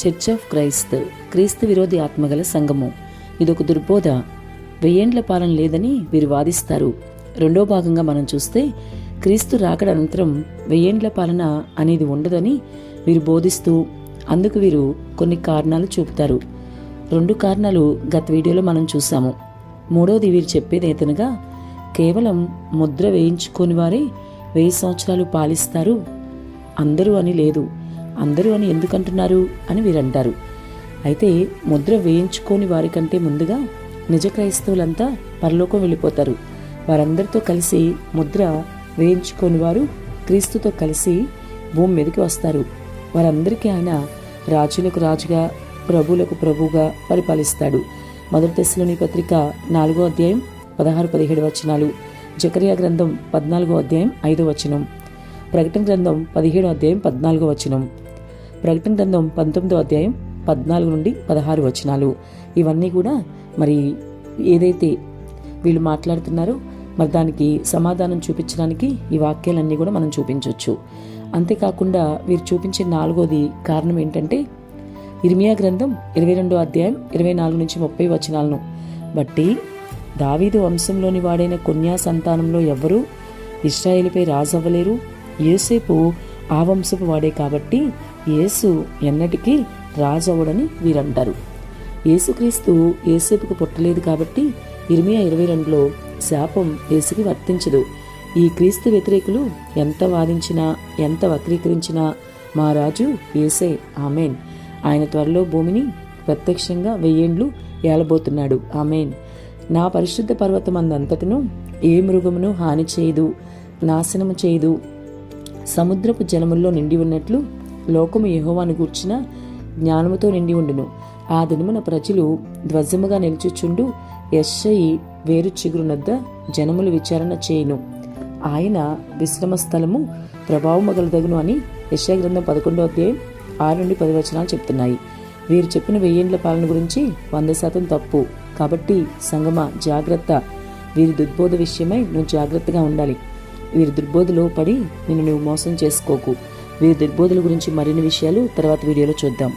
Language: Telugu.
చర్చ్ ఆఫ్ క్రైస్త్ క్రీస్తు విరోధి ఆత్మగల సంఘము. ఇదొక దుర్బోధ. వెయ్యేండ్ల పాలన లేదని వీరు వాదిస్తారు. రెండో భాగంగా మనం చూస్తే క్రీస్తు రాకడ అనంతరం వెయ్యేండ్ల పాలన అనేది ఉండదని వీరు బోధిస్తూ అందుకు వీరు కొన్ని కారణాలు చూపుతారు. రెండు కారణాలు గత వీడియోలో మనం చూసాము. మూడోది వీరు చెప్పేది ఏతనగా కేవలం ముద్ర వేయించుకొని వారే వెయ్యి సంవత్సరాలు పాలిస్తారు. అందరూ అని లేదు. అందరూ అని ఎందుకంటున్నారు అని వీరంటారు. అయితే ముద్ర వేయించుకోని వారికంటే ముందుగా నిజ క్రైస్తవులంతా పరలోకం వెళ్ళిపోతారు. వారందరితో కలిసి ముద్ర వేయించుకోని వారు క్రీస్తుతో కలిసి భూమి మీదకి వస్తారు. వారందరికీ ఆయన రాజులకు రాజుగా ప్రభువులకు ప్రభువుగా పరిపాలిస్తాడు. మొదటి దశలోని పత్రిక నాలుగో అధ్యాయం పదహారు పదిహేడు వచనాలు జకరియా గ్రంథం పద్నాలుగో అధ్యాయం ఐదో వచనం ప్రకటన గ్రంథం పదిహేడో అధ్యాయం పద్నాలుగో వచనం. ప్రకటన గ్రంథం పంతొమ్మిదో అధ్యాయం పద్నాలుగు నుండి పదహారు వచనాలు. ఇవన్నీ కూడా మరి ఏదైతే వీళ్ళు మాట్లాడుతున్నారో మరి దానికి సమాధానం చూపించడానికి ఈ వాక్యాలన్నీ కూడా మనం చూపించవచ్చు అంతేకాకుండా వీరు చూపించే నాలుగోది కారణం ఏంటంటే ఇర్మియా గ్రంథం ఇరవై రెండో అధ్యాయం ఇరవై నాలుగు నుంచి ముప్పై వచనాలను బట్టి దావీదు వంశంలోని వాడైన కొన్యా సంతానంలో ఎవ్వరూ ఇస్రాయేల్పై రాజవ్వలేరు. ఏసేపు ఆ వంశపు వాడే కాబట్టి యేసు ఎన్నటికీ రాజవుడని వీరంటారు. యేసుక్రీస్తు ఏసేపుకు పుట్టలేదు కాబట్టి ఇరిమియా ఇరవై రెండులో శాపం యేసుకి వర్తించదు. ఈ క్రీస్తు వ్యతిరేకులు ఎంత వాదించినా ఎంత వక్రీకరించినా మా రాజు ఏసే ఆమెన్. ఆయన త్వరలో భూమిని ప్రత్యక్షంగా వెయ్యేండ్లు ఏలబోతున్నాడు. ఆమెన్. నా పరిశుద్ధ పర్వతమందంతటను ఏ మృగమును హాని చేయదు నాశనము చేయదు సముద్రపు జలముల్లో నిండి ఉన్నట్లు లోకము యహోవాను గూర్చిన జ్ఞానముతో నిండి ఉండును. ఆ దినమున ప్రజలు ధ్వజముగా నిలుచుచుండు యశ్షయి వేరు చిగురునద్ద జనములు విచారణ చేయును. ఆయన విశ్రమ స్థలము ప్రభావమగలదగును అని యశ్యా గ్రంథం పదకొండో అధ్యాయం ఆరు నుండి పది వచనాలు చెప్తున్నాయి. వీరు చెప్పిన వెయ్యేండ్ల పాలన గురించి వంద శాతం తప్పు. కాబట్టి సంగమ జాగ్రత్త. వీరి దుర్బోధ విషయమై నువ్వు జాగ్రత్తగా ఉండాలి. వీరి దుర్బోధలో పడి నిన్ను నువ్వు మోసం చేసుకోకు. వీరి దుర్బోధుల గురించి మరిన్ని విషయాలు తర్వాత వీడియోలో చూద్దాం.